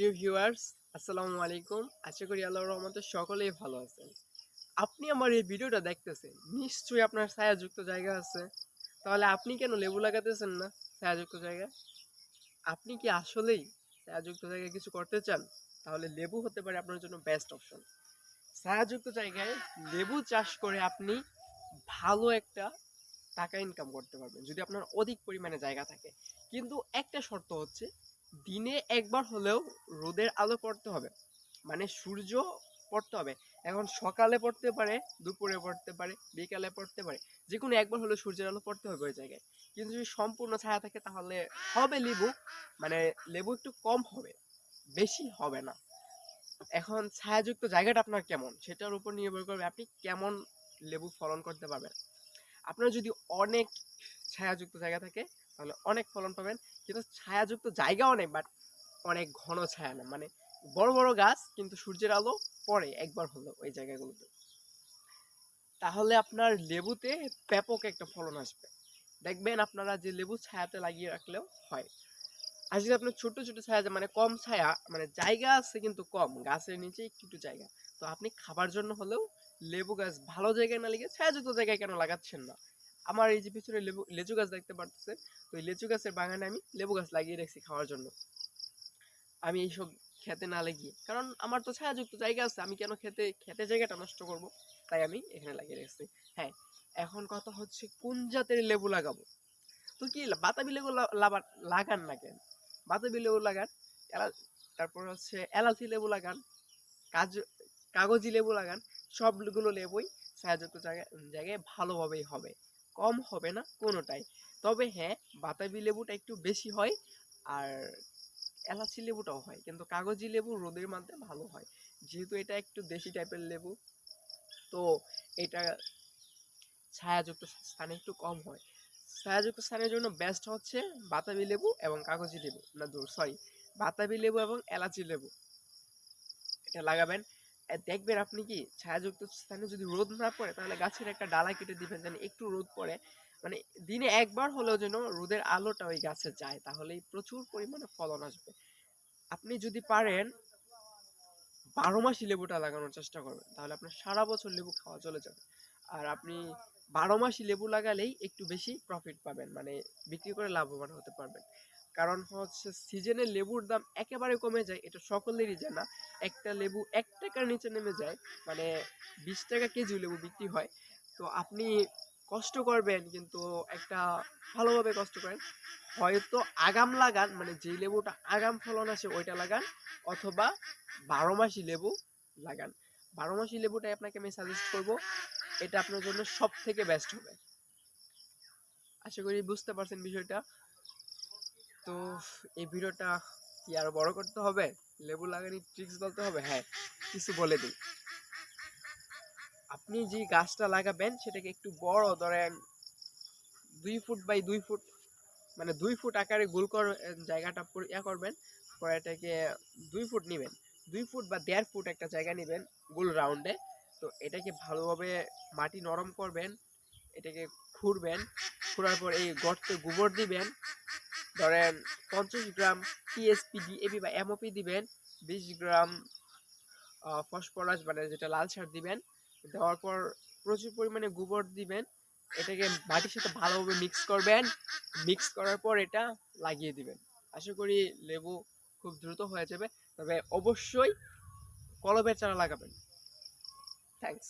প্রিয় ভিউয়ার্স, আসসালামু আলাইকুম। আশা করি আল্লাহর রহমতে সকলেই ভালো আছেন। আপনি আমার এই ভিডিওটা দেখতেছেন, নিশ্চয়ই আপনার ছায়াযুক্ত জায়গা আছে। তাহলে আপনি কেন লেবু লাগাতেছেন না ছায়াযুক্ত জায়গায়? আপনি কি আসলেই ছায়াযুক্ত জায়গায় কিছু করতে চান? তাহলে লেবু হতে পারে আপনার জন্য বেস্ট অপশন ছায়াযুক্ত জায়গায় লেবু চাষ করে আপনি ভালো একটা টাকা ইনকাম করতে পারবেন, যদি আপনার অধিক পরিমাণে জায়গা থাকে। কিন্তু একটা শর্ত হচ্ছে দিনে একবার হলেও রোদের আলো পড়তে হবে। মানে সূর্য পড়তে হবে। এখন সকালে পড়তে পারে, দুপুরে পড়তে পারে, বিকালে পড়তে পারে। যে কোনো একবার হলেও সূর্যের আলো পড়তে হবে ওই জায়গায়। কিন্তু যদি সম্পূর্ণ ছায়া থাকে তাহলে হবে লেবু। মানে লেবু একটু কম হবে, বেশি হবে না। এখন ছায়াযুক্ত জায়গাটা আপনার কেমন? সেটার উপর নির্ভর করবে আপনি কেমন লেবু ফলন করতে পারবেন। আপনার যদি অনেক ছায়াযুক্ত জায়গা থাকে তাহলে অনেক ফলন পাবেন। কিন্তু ছায়াযুক্ত জায়গাও নেই বাট অনেক ঘন ছায়া না মানে বড় বড় গাছ, কিন্তু সূর্যের আলো পড়ে একবার হলো ওই জায়গাগুলোতে। তাহলে আপনার লেবুতে ব্যাপক একটা ফলন আসবে। দেখবেন আপনারা যে লেবু ছায়াতে লাগিয়ে রাখলেও হয়। আর যদি আপনার ছোট ছোট ছায়া মানে কম ছায়া মানে জায়গা আছে কিন্তু কম, গাছের নিচে একটু একটু জায়গা। তো আপনি খাবার জন্য হলেও লেবু গাছ ভালো জায়গায় না লেগে ছায়াযুক্ত জায়গায় কেন লাগাচ্ছেন না? আমার এই যে পিছনে লেবু, লেচু গাছ দেখতে পারতেছেন, তো এই লেচু গাছের বাগানে আমি লেবু গাছ লাগিয়ে রেখেছি খাওয়ার জন্য। আমি এইসব খেতে না লাগিয়ে, কারণ আমার তো ছায়াযুক্ত জায়গা আছে, আমি কেন খেতে খেতে জায়গাটা নষ্ট করব? তাই আমি এখানে লাগিয়ে রেখেছি। হ্যাঁ এখন কথা হচ্ছে কোন জাতের লেবু লাগাবো? তো কি, বাতাবি লেবু লাগান না কেন? বাতাবি লেবু লাগান তারপর হচ্ছে এলাচি লেবু লাগান, কাজ, কাগজি লেবু লাগান, সবগুলো লেবুই ছায়াযুক্ত জায়গায় জায়গায় ভালোভাবেই হবে। কম হবে না কোনোটাই। তবে হ্যাঁ বাতাবি লেবুটা একটু বেশি হয় আর এলাচি লেবুটাও হয়। কিন্তু কাগজি লেবু রোদের মধ্যে ভালো হয়। যেহেতু এটা একটু দেশি টাইপের লেবু, তো এটা ছায়াযুক্ত স্থানে একটু কম হয়। ছায়াযুক্ত স্থানের জন্য বেস্ট হচ্ছে বাতাবি লেবু এবং কাগজি লেবু। না দূর সরি বাতাবি লেবু এবং এলাচি লেবু। এটা লাগাবেন। দেখবেন আপনি কি ছায়াযুক্ত স্থানে যদি রোদ না পড়ে, তাহলে গাছের একটা ডালা কেটে দিবেন যেন একটু রোদ পড়ে। মানে দিনে একবার হলেও যেন রোদের আলোটা ওই গাছে যায়, তাহলেই প্রচুর পরিমাণে ফলন আসবে। আপনি যদি পারেন বারো মাসি লেবুটা লাগানোর চেষ্টা করবেন, তাহলে আপনার সারা বছর লেবু খাওয়া চলে যাবে। আর আপনি বারো মাসি লেবু লাগালেই একটু বেশি প্রফিট পাবেন মানে বিক্রি করে লাভবান হতে পারবেন। কারণ হচ্ছে সিজনে লেবুর দাম একেবারে কমে যায়, এটা সকলেরই জানা। একটা লেবু এক টাকার নিচে নেমে যায় মানে বিশ টাকা কেজি লেবু বিক্রি হয়। তো আপনি কষ্ট করবেন, কিন্তু একটা ভালোভাবে কষ্ট করেন। হয়তো আগাম লাগান মানে যেই লেবুটা আগাম ফলন আসে ওইটা লাগান, অথবা বারো মাসি লেবু লাগান। বারো মাসি লেবুটাই আপনাকে আমি সাজেস্ট করব, এটা আপনার জন্য সব থেকে বেস্ট হবে। আশা করি বুঝতে পারছেন বিষয়টা। তো এই ভিডিওটা কি আরও বড় করতে হবে? লেবু লাগানোর ট্রিক্স বলতে হবে? হ্যাঁ কিছু বলে দিই। আপনি যে গাছটা লাগাবেন, সেটাকে একটু বড় ধরেন দুই ফুট বাই দুই ফুট মানে দুই ফুট আকারে গোল কর জায়গাটা ইয়া করবেন, পরে এটাকে দুই ফুট নেবেন। দুই ফুট বা দেড় ফুট একটা জায়গা নেবেন গোল রাউন্ডে তো এটাকে ভালোভাবে মাটি নরম করবেন, এটাকে খুঁড়বেন, খুঁড়ার পর এই গর্তে গোবর দিবেন ধরেন পঞ্চাশ গ্রাম টিএসপি ডিএপি বা এমওপি দিবেন, বিশ গ্রাম ফসফরাস মানে যেটা লাল সার দিবেন, দেওয়ার পর প্রচুর পরিমাণে গোবর দিবেন, এটাকে মাটির সাথে ভালোভাবে মিক্স করবেন মিক্স করার পর এটা লাগিয়ে দিবেন। আশা করি লেবু খুব দ্রুত হয়ে যাবে, তবে অবশ্যই কলমের চারা লাগাবেন। থ্যাঙ্কস